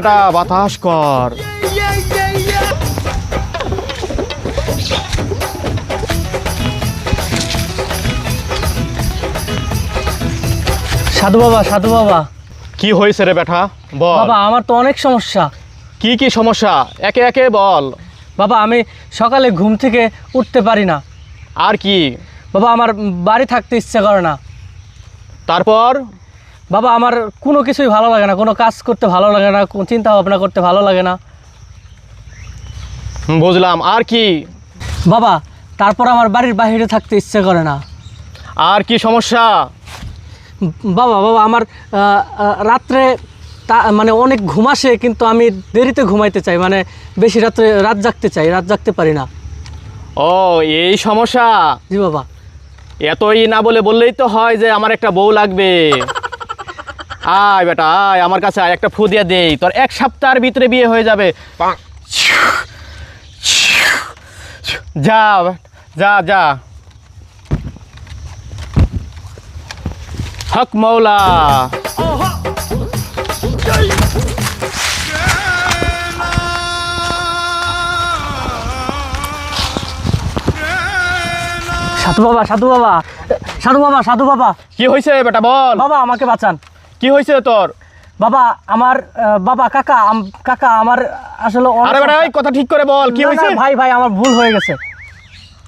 বেটা বাতাস কর। সাধু বাবা সাধু বাবা। কি হয়েছে রে বেটা বল। বাবা আমার তো অনেক সমস্যা। কি কি সমস্যা? একে একে বল। বাবা আমি সকালে ঘুম থেকে উঠতে পারি না। আর কি? বাবা আমার বাড়ি থাকতে ইচ্ছে করে না। তারপর? বাবা আমার কোনো কিছুই ভালো লাগে না কোনো কাজ করতে ভালো লাগে না কোনো চিন্তা ভাবনা করতে ভালো লাগে না। বুঝলাম। আর কি? বাবা তারপর আমার বাড়ির বাইরে থাকতে ইচ্ছে করে না। আর কি সমস্যা? বাবা বাবা আমার রাত্রে তা মানে অনেক ঘুম আসে কিন্তু আমি দেরিতে ঘুমাইতে চাই মানে বেশি রাত্রে রাত জাগতে চাই রাত জাগতে পারি না। ও এই সমস্যা? জি বাবা। এতই না বলে বললেই তো হয় যে আমার একটা বউ লাগবে। আয় বেটা আয় আমার কাছে আয় একটা ফু দিয়ে দেই। তোর এক সপ্তাহের ভিতরে বিয়ে হয়ে যাবে। যা যা যা। হক মৌলা। সাধু বাবা সাধু বাবা। সাধু বাবা সাধু বাবা। কি হয়েছে বেটা বল। বাবা আমাকে বাঁচান। কি হয়েছে তোর? বাবা আমার বাবা কাকা কাকা আমার আসলে আরে বেটা কথা ঠিক করে বল কি হয়েছে? ভাই ভাই আমার ভুল হয়ে গেছে।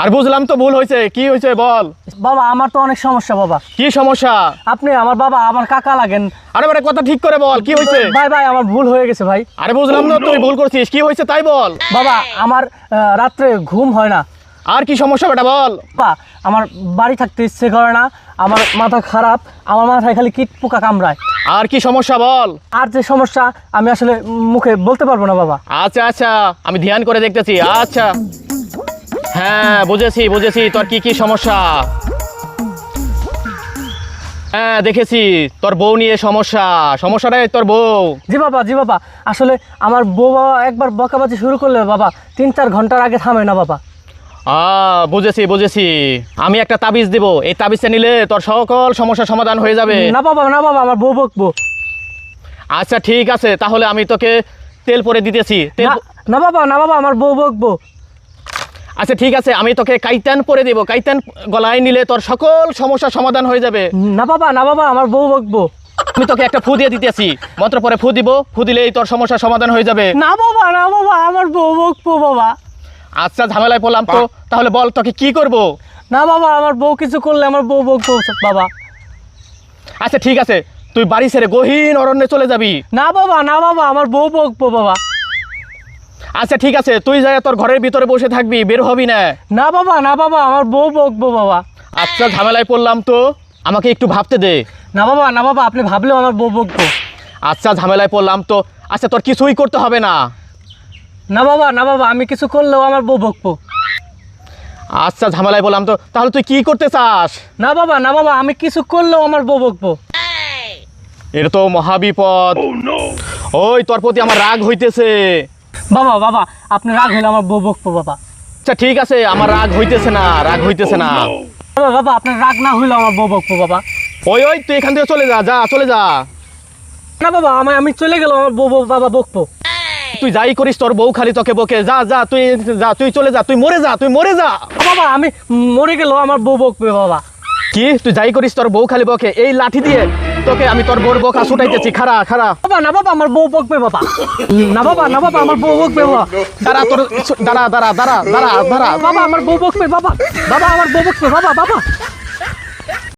আর বুঝলাম তো ভুল হয়েছে কি হয়েছে বল? বাবা আমার তো অনেক সমস্যা বাবা। কি সমস্যা? আপনি আমার বাবা আমার কাকা লাগেন। আরে বেটা কথা ঠিক করে বল কি হয়েছে? ভাই ভাই আমার ভুল হয়ে গেছে ভাই। আরে বুঝলাম না তুই ভুল করছিস কি হয়েছে তাই বল। বাবা আমার রাত্রে ঘুম হয় না। আর কি সমস্যা বেটা বল? বাবা আমার বাড়ি থাকতে ইচ্ছে করে না আমার মাথা খারাপ আমার মাথায় খালি কীট পোকা কামড়ায়। আর কি সমস্যা বল? আর যে সমস্যা আমি আসলে মুখে বলতে পারব না বাবা। আচ্ছা আচ্ছা আমি ধ্যান করে দেখতেছি আচ্ছা। হ্যাঁ বুঝেছি বুঝেছি তোর কি কি সমস্যা? হ্যাঁ দেখেছি তোর বউ নিয়ে সমস্যা। সমস্যাটাই তোর বউ। জি বাবা জি বাবা। আসলে আমার বউ বাবা একবার বকাবাজি শুরু করলে বাবা তিন চার ঘণ্টার আগে থামে না বাবা। বুঝেছি বুঝেছি। আমি একটা তাবিজ দেব। এই তাবিজটা নিলে তোর সকল সমস্যার সমাধান হয়ে যাবে। না বাবা না বাবা আমার বউ বকবো। আচ্ছা ঠিক আছে। তাহলে আমি তোকে তেল পরে দিতেছি। তেল না- বাবা না বাবা আমার বউ বকবো। আচ্ছা ঠিক আছে। আমি তোকে কাইতান পরে দেব। কাইতান গলায় নিলে তোর সকল সমস্যার সমাধান হয়ে যাবে। না বাবা না বাবা আমার বউ বকবো। আমি তোকে একটা ফু দিয়ে দিতেছি। মন্ত্র পরে ফু দিব। ফু দিলেই তোর সমস্যার সমাধান হয়ে যাবে। না বাবা না বাবা আমার বউ বকবো বাবা। আচ্ছা ঝামেলায় পড়লাম তো তাহলে বল তোকে কি করব? না বাবা আমার বউ কিছু করলে আমার বউ বকবো বাবা। আচ্ছা ঠিক আছে তুই বাড়ি ছেড়ে গহীন অরণ্যে চলে যাবি। না বাবা না বাবা আমার বউ বকবো বাবা। আচ্ছা ঠিক আছে তুই যাই তোর ঘরের ভিতরে বসে থাকবি বের হবি না। না বাবা না বাবা আমার বউ বকবো বাবা। আচ্ছা ঝামেলায় পড়লাম তো আমাকে একটু ভাবতে দে। না বাবা না বাবা আপনি ভাবলেও আমার বউ বকবো আচ্ছা ঝামেলায় পড়লাম তো আচ্ছা তোর কিছুই করতে হবে না। না বাবা না বাবা আমি কিছু করলেও আমার বউ বকবো। আচ্ছা ঝামেলায় বললাম তো তাহলে তুই কি করতে চাস? না বাবা না বাবা আমি কিছু করলেও আমার বউ বকবো। এটা তো মহাবিপদ ওই তোর প্রতি আমার রাগ হইতেছে। বাবা বাবা আপনি রাগ হলে আমার বউ বকবো বাবা। আচ্ছা ঠিক আছে আমার রাগ হইতেছে না রাগ হইতেছে না। বাবা বাবা আপনার রাগ না হইলে আমার বউ বকবো বাবা। ওই ওই তুই এখান থেকে চলে যা যা চলে যা। না বাবা আমি আমি চলে গেলাম আমার বউ- বাবা বকবো। তুই যাই করিস তোর বউ খালি তোকে বকে যা যা তুই যা তুই চলে যা তুই মরে যা তুই মরে যা। বাবা আমি মরে গেলেও আমার বউ বকবে বাবা। কি? তুই যাই করিস তোর বউ খালি বকে। এই লাঠি দিয়ে তোকে আমি তোর বউর বকা ছুটাইতেছি খারা খারা বাবা না বাবা আমার বউ বকবে বাবা। না বাবা না বাবা আমার বউ বকবে বাবা। দাঁড়া তোর দাঁড়া দাঁড়া দাঁড়া দাঁড়া দাঁড়া। বাবা আমার বউ বকবে বাবা। বাবা আমার বউ বকবে বাবা বাবা।